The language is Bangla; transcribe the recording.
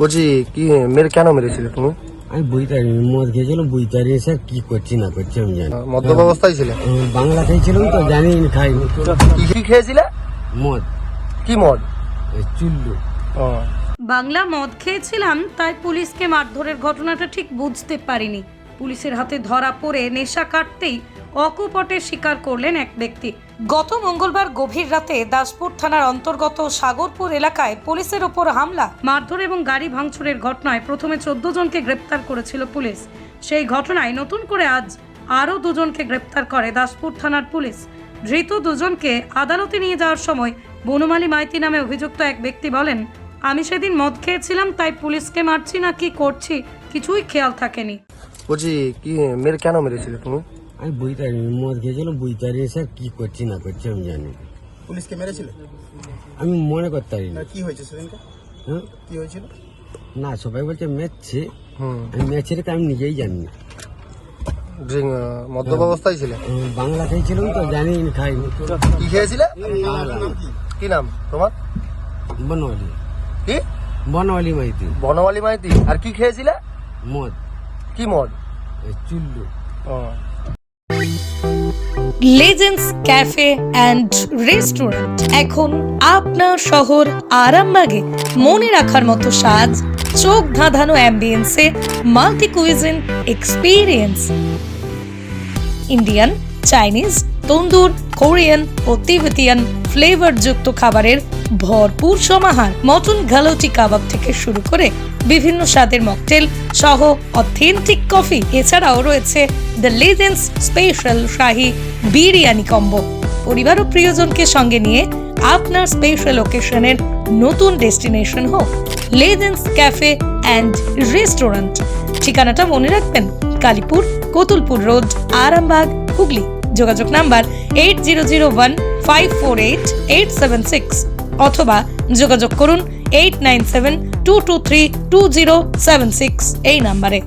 বলছি কি মেরে কেন মেরেছিলে তুমি? আমি বুঝতে পারিনি মদ খেয়েছিলাম বুঝতে পারিনি স্যার কি করছি না করছি আমি জানি। মদ্যপ অবস্থায় ছিলে? বাংলা খেয়েছিলাম তো জানি না খাইনি। কি কি খেয়েছিলে? মদ। কি মদ? এই চুল্লু। ও, বাংলা মদ খেয়েছিলাম তাই পুলিশকে মারধরের ঘটনাটা ঠিক বুঝতে পারিনি। পুলিশের হাতে ধরা পড়ে নেশা কাটতেই অকপটে স্বীকার করলেন এক ব্যক্তি। গত মঙ্গলবার গভীর রাতে দাসপুর থানার অন্তর্গত সাগরপুর এলাকায় পুলিশের ওপর হামলা, মারধর এবং গাড়ি ভাঙচুরের ঘটনায় প্রথমে চোদ্দ জনকে গ্রেপ্তার করেছিল পুলিশ। সেই ঘটনায় নতুন করে আজ আরও দুজনকে গ্রেপ্তার করে দাসপুর থানার পুলিশ। ধৃত দুজনকে আদালতে নিয়ে যাওয়ার সময় বনমালী মাইতি নামে অভিযুক্ত এক ব্যক্তি বলেন, আমি সেদিন মদ খেয়েছিলাম, তাই পুলিশকে মারছি না, কি করছি, কিছুই খেয়াল থাকেনি। বলছি, কি, মেরে কেন মেরেছিলে তুমি? আমি বুঝতে পারিনি মদ খেয়েছিল বুঝতে পারিনি স্যার কি করছি না করছি আমি জানি। পুলিশকে মেরেছিল? আমি মনে করতে পারি না কি হয়েছে সেদিনকে? হ্যাঁ? কি হয়েছিল? না সবাই বলছে মেচ্ছে হুম। আমি মেচ্ছে রেখে আমি নিজেই জানি না। মদ্যপ অবস্থায় ছিলে? বাংলা খেয়েছিলাম তো জানি না খাইনি। কি খেয়েছিলে? কি? কি নাম তোমার? বনওয়ালি। কি? বনওয়ালি মাইতি। বনমালী মাইতি। আর কি খেয়েছিলে? মদ। কি মদ? চুল্লু। ও, লেজেন্ডস ক্যাফে অ্যান্ড রেস্টুরেন্ট এখন আপনার শহর আরামবাগে মনে রাখার মতো সাজ, চোখ ধাঁধানো অ্যাম্বিয়েন্সে multi cuisine experience Indian Chinese tandoor Korean ও তিবেতিয়ান ফ্লেভারযুক্ত খাবারের ভরপুর সমাহার। মটন গালোটি কাবাব থেকে শুরু করে বিভিন্ন স্বাদের মকটেল সহ অথেন্টিক কফি এছাড়াও রয়েছে the legends special shahi biryani combo পরিবার ও প্রিয়জনকে সঙ্গে নিয়ে আপনার স্পেশাল ওকেশনের নতুন ডেস্টিনেশন হোক। লেজেন্ডস ক্যাফে অ্যান্ড রেস্টুরেন্ট ঠিকানাটা মনে রাখবেন, কালীপুর, কোতুলপুর রোড, আরামবাগ, হুগলি। যোগাযোগ number eight zero zero one five four eight eight seven six অথবা যোগাযোগ করুন eight nine seven two two three two zero seven six এই নাম্বারে।